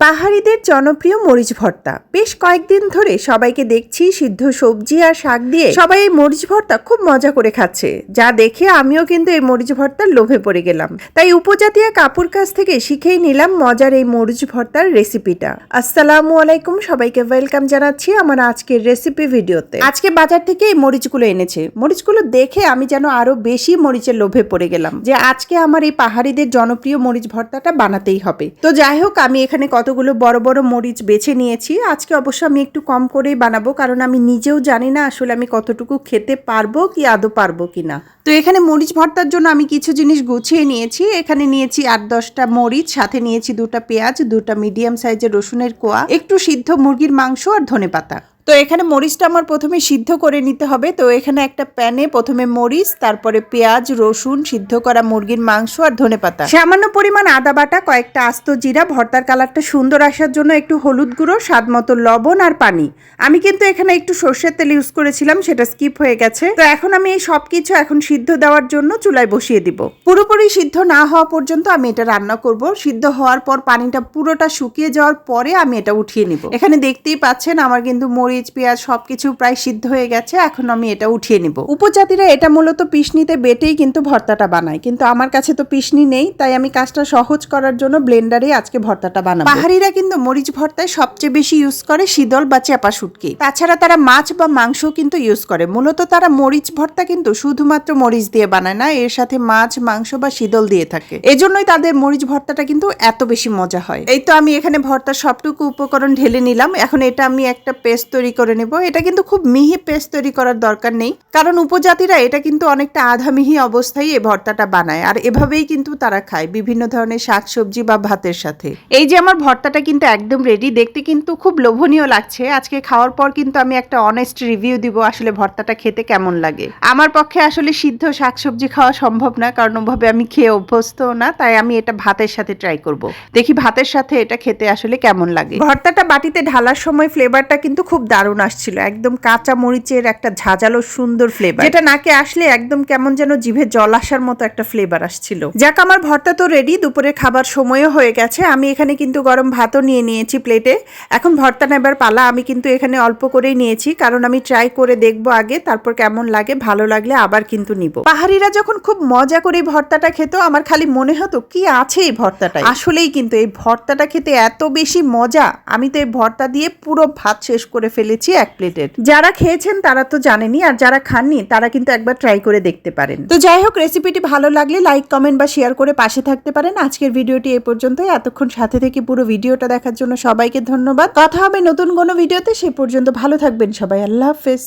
পাহাড়িদের জনপ্রিয় মরিচ ভর্তা। বেশ কয়েকদিন ধরে সবাইকে দেখছি সিদ্ধ সবজি আর শাক দিয়ে সবাই এই মরিচ ভর্তা খুব মজা করে খাচ্ছে। যা দেখে আমিও কিন্তু এই মরিচ ভর্তার লোভে পড়ে গেলাম। তাই উপজাতীয় কাপুর কাছ থেকে শিখেই নিলাম মজার এই মরিচ ভর্তার রেসিপিটা। আসসালামু আলাইকুম, সবাইকে ওয়েলকাম জানাচ্ছি আমার আজকের রেসিপি ভিডিওতে। আজকে বাজার থেকে এই মরিচগুলো এনেছে। মরিচগুলো দেখে আমি যেন আরও বেশি মরিচের লোভে পড়ে গেলাম যে আজকে আমার এই পাহাড়িদের জনপ্রিয় মরিচ ভর্তাটা বানাতেই হবে। তো যাই হোক, আমি এখানে কতগুলো বড় বড় মরিচ বেছে নিয়েছি। আজকে অবশ্য আমি একটু কম করেই বানাবো, কারণ আমি নিজেও জানি না আসলে আমি কতটুকু খেতে পারব কি আদৌ পারব কি না তো এখানে মরিচ ভর্তার জন্য আমি কিছু জিনিস গুছিয়ে নিয়েছি। এখানে নিয়েছি আট দশটা মরিচ, সাথে নিয়েছি দুটা পেঁয়াজ, দুটা মিডিয়াম সাইজের রসুনের কোয়া, একটু সিদ্ধ মুরগির মাংস আর ধনেপাতা। তো এখানে মরিচটা আমার প্রথমে সিদ্ধ করে নিতে হবে। তো এখানে একটা প্যানে প্রথমে মরিচ তারপরে পেঁয়াজ রসুন সিদ্ধ করা মুরগির মাংস আর ধনেপাতা সামান্য পরিমাণ আদা বাটা কয়েকটা আস্ত জিরা ভর্তার কালারটা সুন্দর আসার জন্য একটু হলুদ গুঁড়ো স্বাদ মতো লবণ আর পানি। আমি কিন্তু এখানে একটু সর্ষের তেল ইউজ করেছিলাম সেটা স্কিপ হয়ে গেছে। তো এখন আমি এই সব কিছু এখন সিদ্ধ দেওয়ার জন্য চুলায় বসিয়ে দিব। পুরোপুরি সিদ্ধ না হওয়া পর্যন্ত আমি এটা রান্না করব। সিদ্ধ হওয়ার পর পানিটা পুরোটা শুকিয়ে যাওয়ার পরে আমি এটা উঠিয়ে নিব। এখানে দেখতেই পাচ্ছেন আমার কিন্তু মরিচ পেঁয়াজ সবকিছু প্রায় সিদ্ধ হয়ে গেছে, এখন আমি এটা উঠিয়ে নিব। উপজাতিরা এটা মূলত পিসনিতে বেটেই কিন্তু ভর্তাটা বানায়, কিন্তু আমার কাছে তো পিসনি নেই, তাই আমি কাজটা সহজ করার জন্য ব্লেন্ডারে আজকে ভর্তাটা বানাবো। পাহাড়িরা কিন্তু মরিচ ভর্তায় সবচেয়ে বেশি ইউজ করে শীতল বা চেপা শুটকি। তাছাড়া তারা মাছ বা মাংস কিন্তু ইউজ করে, মূলত তারা মরিচ ভর্তা কিন্তু শুধুমাত্র মরিচ দিয়ে বানায় না, এর সাথে মাছ, মাংস বা শীতল দিয়ে থাকে। এজন্যই তাদের মরিচ ভর্তাটা কিন্তু এত বেশি মজা হয়। এই তো আমি এখানে ভর্তার সবটুকু উপকরণ ঢেলে নিলাম, এখন এটা আমি একটা পেস্ট তৈরি করে নেব। এটা কিন্তু খুব মিহি পেস্ট তৈরি করার দরকার নেই। কারণ উপজাতিরা এটা কিন্তু অনেকটা আধা মিহি অবস্থায় এই ভর্তাটা বানায়। আর এভাবেই কিন্তু তারা খায় বিভিন্ন ধরনের শাকসবজি বা ভাতের সাথে। এই যে আমার ভর্তাটা কিন্তু একদম রেডি দেখতে কিন্তু খুব লোভনীয় লাগছে। আজকে খাওয়ার পর কিন্তু আমি একটা অনেস্ট রিভিউ দিব আসলে ভর্তাটা খেতে কেমন লাগে। আমার পক্ষে আসলে সিদ্ধ শাকসবজি খাওয়া সম্ভব না, কারণ ওভাবে আমি খেয়ে অভ্যস্ত না, তাই আমি এটা ভাতের সাথে ট্রাই করব। দেখি ভাতের সাথে এটা খেতে আসলে কেমন লাগে। ভর্তাটা বাটিতে ঢালার সময় ফ্লেভারটা কিন্তু খুব দারুণ আসছিল, একদম কাঁচা মরিচের একটা ঝাঁঝালো সুন্দর ফ্লেভার যেটা নাকে আসলে একদম কেমন যেন জিভে জল আসার মতো একটা ফ্লেভার আসছিল। যাক, আমার ভর্তা তো রেডি দুপুরে খাবার সময়ও হয়ে গেছে। আমি এখানে কিন্তু গরম ভাতও নিয়ে নিয়েছি প্লেটে এখন ভর্তা নেবার পালা আমি কিন্তু এখানে অল্প করেই নিয়েছি, কারণ আমি ট্রাই করে দেখব আগে, তারপর কেমন লাগে, ভালো লাগলে আবার কিন্তু নিব। পাহাড়িরা যখন খুব মজা করে এই ভর্তাটা খেত, আমার খালি মনে হতো, কি আছে এই ভর্তাটা আসলেই কিন্তু এই ভর্তাটা খেতে এত বেশি মজা, আমি তো এই ভর্তা দিয়ে পুরো ভাত শেষ করে ফেলেছি এক প্লেটের। যারা খেয়েছেন তারা তো জানেনি আর যারা খাননি তারা কিন্তু একবার ট্রাই করে দেখতে পারেন। তো যাই হোক রেসিপিটি ভালো লাগলে লাইক কমেন্ট বা শেয়ার করে পাশে থাকতে পারেন। আজকের ভিডিওটি এ পর্যন্তই। এতক্ষণ সাথে থেকে পুরো ভিডিওটা দেখার জন্য সবাইকে ধন্যবাদ। কথা হবে নতুন কোনো ভিডিওতে সে পর্যন্ত ভালো থাকবেন সবাই। আল্লাহ হাফেজ।